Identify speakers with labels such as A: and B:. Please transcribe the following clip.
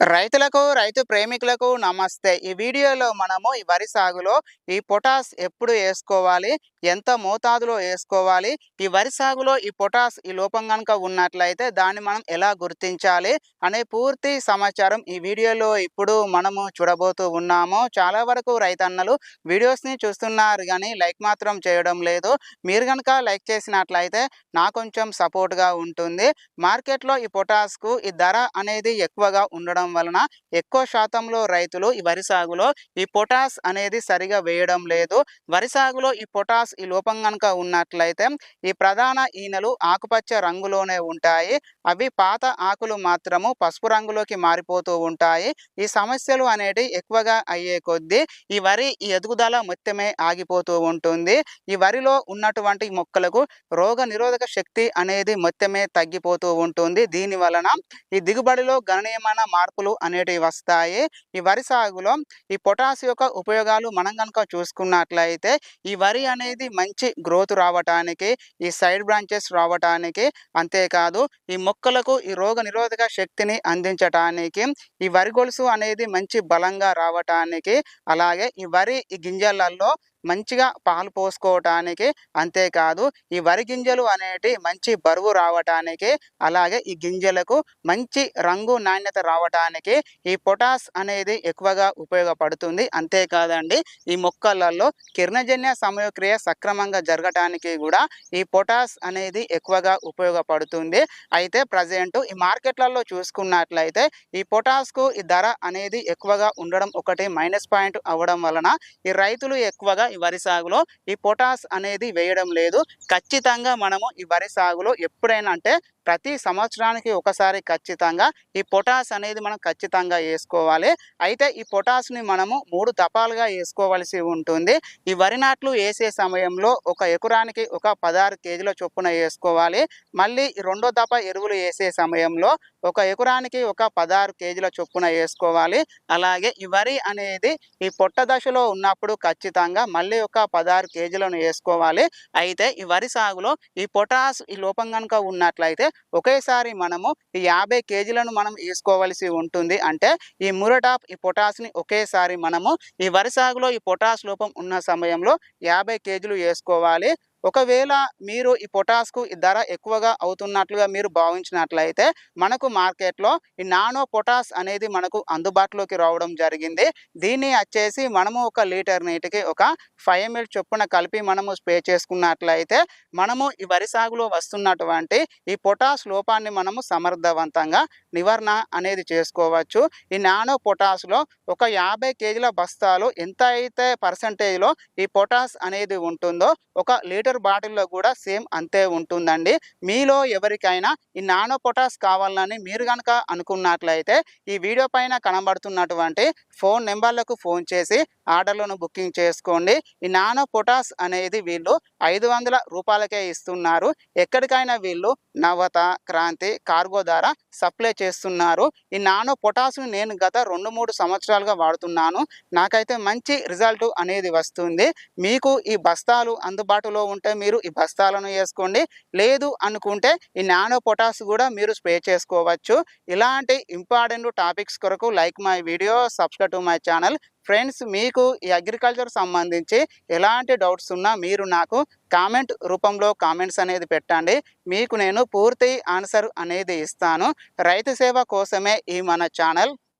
A: రైతులకు రైతు ప్రేమికులకు నమస్తే. ఈ వీడియోలో మనము ఈ వరి సాగులో ఈ పొటాస్ ఎప్పుడు వేసుకోవాలి? ఎంత మోతాదులో వేసుకోవాలి? ఈ వరి సాగులో ఈ పొటాస్ ఈ లోపం కనుక ఉన్నట్లయితే దాన్ని మనం ఎలా గుర్తించాలి? అనే పూర్తి సమాచారం ఈ వీడియోలో ఇప్పుడు మనము చూడబోతూ ఉన్నాము. చాలా వరకు రైతన్నలు వీడియోస్ని చూస్తున్నారు కానీ లైక్ మాత్రం చేయడం లేదు. మీరు కనుక లైక్ చేసినట్లయితే నా కొంచెం సపోర్ట్గా ఉంటుంది. మార్కెట్లో ఈ పొటాస్కు ఈ ధర అనేది ఎక్కువగా ఉండడం వలన ఎక్కువ శాతంలో రైతులు ఈ వరి సాగులో ఈ పొటాస్ అనేది సరిగా వేయడం లేదు. వరి సాగులో ఈ పొటాస్ ఈ లోపం కనుక ఉన్నట్లయితే ఈ ప్రధాన ఈనెలు ఆకుపచ్చ రంగులోనే ఉంటాయి. అవి పాత ఆకులు మాత్రము పసుపు రంగులోకి మారిపోతూ ఉంటాయి. ఈ సమస్యలు అనేటి ఎక్కువగా అయ్యే కొద్దీ ఈ వరి ఈ ఎదుగుదల మొత్తమే ఆగిపోతూ ఉంటుంది. ఈ వరిలో ఉన్నటువంటి మొక్కలకు రోగ నిరోధక శక్తి అనేది మొత్తమే తగ్గిపోతూ ఉంటుంది. దీని వలన ఈ దిగుబడిలో గణనీయమైన మార్పులు అనేటివి వస్తాయి. ఈ వరి సాగులో ఈ పొటాస్ యొక్క ఉపయోగాలు మనం కనుక చూసుకున్నట్లయితే ఈ వరి అనేది మంచి గ్రోత్ రావటానికి ఈ సైడ్ బ్రాంచెస్ రావటానికి అంతేకాదు ఈ మొక్కలకు ఈ రోగ నిరోధక శక్తిని అందించటానికి ఈ వరి గొలుసు అనేది మంచి బలంగా రావటానికి అలాగే ఈ వరి ఈ గింజలలో మంచిగా పాలు పోసుకోవటానికి అంతేకాదు ఈ వరి గింజలు అనేటి మంచి బరువు రావటానికి అలాగే ఈ గింజలకు మంచి రంగు నాణ్యత రావటానికి ఈ పొటాస్ అనేది ఎక్కువగా ఉపయోగపడుతుంది. అంతేకాదండి ఈ మొక్కలలో కిరణజన్య సమయక్రియ సక్రమంగా జరగటానికి కూడా ఈ పొటాస్ అనేది ఎక్కువగా ఉపయోగపడుతుంది. అయితే ప్రజెంట్ ఈ మార్కెట్లలో చూసుకున్నట్లయితే ఈ పొటాస్కు ఈ ధర అనేది ఎక్కువగా ఉండడం ఒకటి మైనస్ పాయింట్ అవ్వడం వలన ఈ రైతులు ఎక్కువగా ఈ వరి సాగులో ఈ పొటాస్ అనేది వేయడం లేదు. ఖచ్చితంగా మనము ఈ వరి సాగులో ఎప్పుడైనా అంటే ప్రతి సంవత్సరానికి ఒకసారి ఖచ్చితంగా ఈ పొటాస్ అనేది మనం ఖచ్చితంగా వేసుకోవాలి. అయితే ఈ పొటాస్ని మనము మూడు దపాలుగా వేసుకోవలసి ఉంటుంది. ఈ వరి నాట్లు వేసే సమయంలో ఒక ఎకరానికి ఒక పదహారు కేజీల చొప్పున వేసుకోవాలి. మళ్ళీ రెండో దప ఎరువులు వేసే సమయంలో ఒక ఎకరానికి ఒక పదహారు కేజీల చొప్పున వేసుకోవాలి. అలాగే ఈ వరి అనేది ఈ పొట్ట దశలో ఉన్నప్పుడు ఖచ్చితంగా మళ్ళీ ఒక పదహారు కేజీలను వేసుకోవాలి. అయితే ఈ వరి సాగులో ఈ పొటాస్ ఈ లోపం కనుక ఉన్నట్లయితే ఒకేసారి మనము ఈ యాభై కేజీలను మనం వేసుకోవలసి ఉంటుంది. అంటే ఈ మురటాప్ ఈ పొటాస్ని ఒకేసారి మనము ఈ వరి సాగులో ఈ పొటాస్ లోపం ఉన్న సమయంలో యాభై కేజీలు వేసుకోవాలి. ఒకవేళ మీరు ఈ పొటాస్కు ఈ ధర ఎక్కువగా అవుతున్నట్లుగా మీరు భావించినట్లయితే మనకు మార్కెట్లో ఈ నానో పొటాస్ అనేది మనకు అందుబాటులోకి రావడం జరిగింది. దీన్ని వచ్చేసి మనము ఒక లీటర్ నీటికి ఒక ఫైవ్ ఎంఎల్ చొప్పున కలిపి మనము స్ప్రే చేసుకున్నట్లయితే మనము ఈ వరి సాగులో వస్తున్నటువంటి ఈ పొటాస్ లోపాన్ని మనము సమర్థవంతంగా నివారణ అనేది చేసుకోవచ్చు. ఈ నానో పొటాస్లో ఒక యాభై కేజీల బస్తాలు ఎంత అయితే పర్సంటేజ్లో ఈ పొటాస్ అనేది ఉంటుందో ఒక లీటర్ లీటర్ బాటిల్లో కూడా సేమ్ అంతే ఉంటుందండి. మీలో ఎవరికైనా ఈ నానో పొటాస్ కావాలని మీరు కనుక అనుకున్నట్లయితే ఈ వీడియో పైన కనబడుతున్నటువంటి ఫోన్ నెంబర్లకు ఫోన్ చేసి ఆర్డర్లను బుకింగ్ చేసుకోండి. ఈ నానో పొటాస్ అనేది వీళ్ళు ఐదు వందల రూపాయలకే ఇస్తున్నారు. ఎక్కడికైనా వీళ్ళు నవత క్రాంతి కార్గో ద్వారా సప్లై చేస్తున్నారు. ఈ నానో పొటాస్ను నేను గత రెండు మూడు సంవత్సరాలుగా వాడుతున్నాను. నాకైతే మంచి రిజల్ట్ అనేది వస్తుంది. మీకు ఈ బస్తాలు అందుబాటులో ఉంటే మీరు ఈ బస్తాలను వేసుకోండి. లేదు అనుకుంటే ఈ నానో పొటాస్ కూడా మీరు స్ప్రే చేసుకోవచ్చు. ఇలాంటి ఇంపార్టెంట్ టాపిక్స్ కొరకు like my video subscribe to my channel friends మీకు ఈ అగ్రికల్చర్ సంబంధించి ఎలాంటి డౌట్స్ ఉన్నా మీరు నాకు కామెంట్ రూపంలో కామెంట్స్ అనేది పెట్టండి. మీకు నేను పూర్తి ఆన్సర్ అనేది ఇస్తాను. రైతు సేవ కోసమే ఈ మన ఛానల్